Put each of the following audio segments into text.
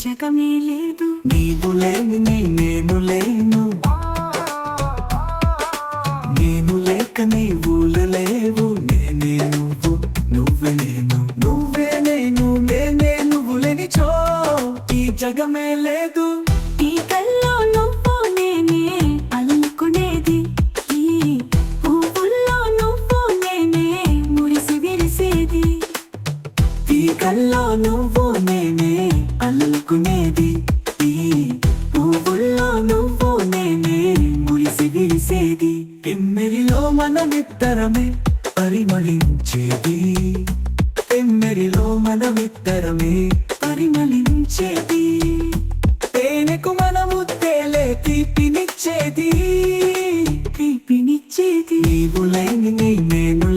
జగమే లేదు. నీవు లేని నీ నేను లేను నేను లేక నీవు లేవు. నేనే నువ్వు నువ్వే నేను. నువ్వే నేను నేనే నువ్వు లేని చో ఈ జగమే లేదు. అల్లుకునేది ఈ పువ్వుల్లో నువ్వు నేనే మురిసి విరిసేది. ఎమ్మెరిలో మనమిద్దరమే పరిమళించేది. ఎమ్మెరిలో మనమిద్దరమే పరిమళించేది. తేనెకు మనము తేలే తీపినిచ్చేది. తీపినిచ్చేది. నీవు లేని నేను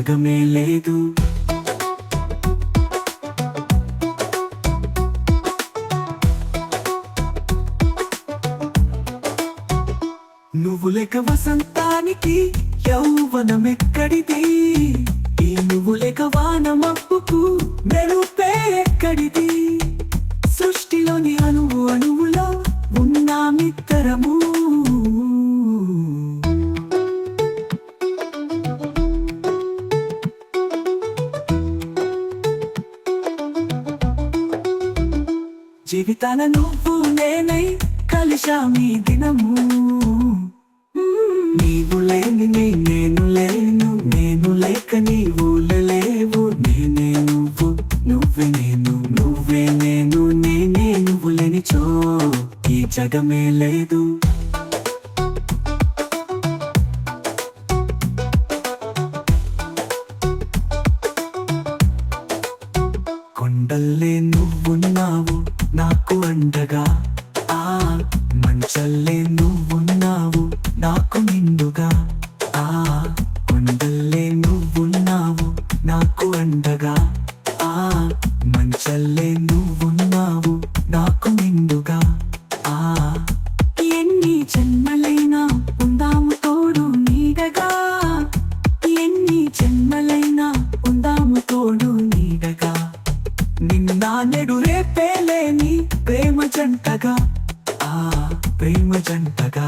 జగమే లేదు. నువ్వు లేక వసంతానికి యౌవనమెక్కడిది? ఈ నువ్వు లేక వానమప్పుకు మెరుపే ఎక్కడిది? జీవితాల నువ్వు నేనై కలిశామి దినము. నీవు లేని నీ నేను లేను నేను లేక నీవు లేవు. నేనే నువ్వు నువ్వే నేను నువ్వే నేను నేనే నువ్వు లేనిచో. ఈ జగమే లేదు. నాకు అండగా. ఆ మంచల్లే నువ్వున్నావు నాకు నిండుగా. జంటగా ఆ ప్రేమ జంటగా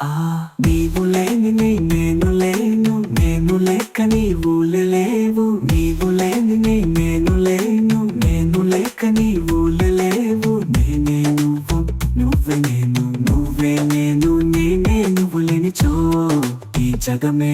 ఆ నీవు లేని నీ నేను లేను నేను లేక నీవు లేవు నీవు లేని నీ నేను లేను నేను లేక నీవు లేవు నేనే నువ్వు నువ్వే నేను నువ్వే నేను నేనే నువ్వు లేనిచో ఈ జగమే